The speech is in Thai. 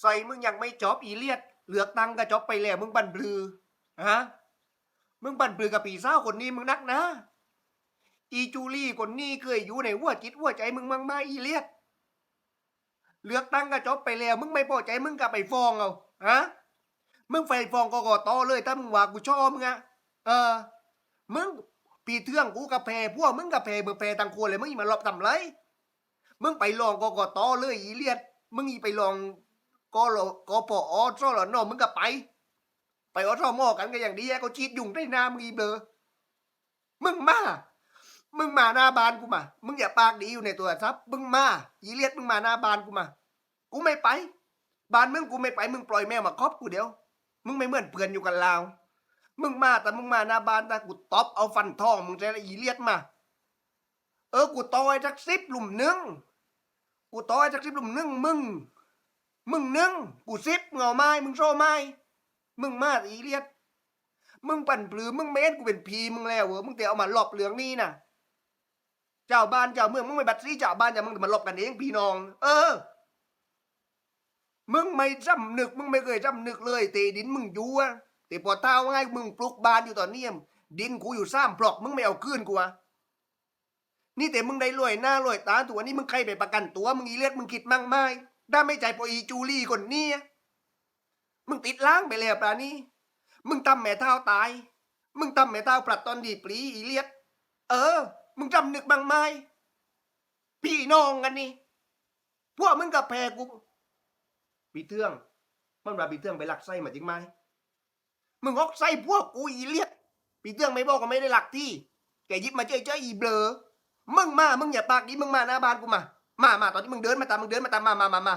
ใส่มึงยังไม่จบอีเลียดเหลือกตังก็จบไปแล้วมึงบันปลือฮะมึงบันปลือกับปีเศร้าคนนี้มึงนักนะ อีจูลี่คนนี้เคยอยู่ในหัวจิตหัวใจมึงมั่งมาอีเลียดเลือกตั้งก็จบไปแล้วมึงไม่พอใจมึงก็ไปฟ้องเอาฮะมึงไปฟ้องกกตเลยถ้ามึงว่ากูชอบมึงอะเออ มึงปีเทื่องกูกับแพพวกมึงกับแพเบอร์แพรตังควเลยมึงอีมาหลบทำไรมึงไปลองกกตเลยอีเลียดมึงอีไปลอง ก็ลกปออ้อรนมึงก็ไป ไปอสมอกันก็อย่างดีแก็ชีดยุงได้นามึงอีเบลอมึงมา มึงมาหน้าบ้านกูมา มึงอย่าปากดีอยู่ในตัวทรัพย์มึงมาอีเลียดมึงมาหน้าบ้านกูมา กูไม่ไป บ้านมึงกูไม่ไป มึงปล่อยแมวมาครอบกูเดียว มึงไม่เหมือนเพื่อนอยู่กันลาว มึงมาแต่มึงมาหน้าบ้านแต่กูตบเอาฟันทองมึงจะอีเลียดมา เออ กูต่อยจักสิบหลุมนึง กูต่อยจักสิบหลุมนึงมึง มึงนึ่งกูสิบมึงเอาไม้มึงโซ่ไม้มึงมาดอีเลียดมึงปั่นปลือมึงเม้นกูเป็นพีมึงแล้วเหรอมึงแต่เอามาหลบเหลืองนี่น่ะเจ้าบ้านเจ้าเมืองมึงไม่บัดซี่เจ้าบ้านเจ้ามึงมาหลบกันเองพี่น้อง เออ มึงไม่จำนึก มึงไม่เคยจำนึกเลยเตดินมึงอยู่อะต่พอเท้าง่ายมึงปลุกบ้านอยู่ตอนเนี้ยดินกูอยู่ซ้ำปลอกมึงไม่เอาคืนกูอะนี่แต่มึงได้รวยหน้ารวยตาตัวนี้มึงใครไปประกันตัวมึงอีเลียดมึงคิดมั่งไม่ ได้ไม่ใจพออีจูลี่คนนี้มึงติดล้างไปแล้วปลานี้มึงทำแม่เท้าตาย มึงทำแม่เท้าปลัดตอนดีปลีอีเลียด เออ มึงจำนึกบางไหมพี่น้องกันนี่พวกมึงกับแพรกูปีเทือง มันว่าปีเทืองไปหลักไส้มาจริงไหมมึงออกไส้พวกกูอีเลียดปีเทืองไม่บอกก็ไม่ได้หลักที่ แกยิบมาเจ้ยเจ้ยอีเบลอมึงมา มึงอย่าปากดีมึงมาหน้าบ้านกูมา มามาตอนที่มึงเดินมาตามมึงเดินมาตามมามามามา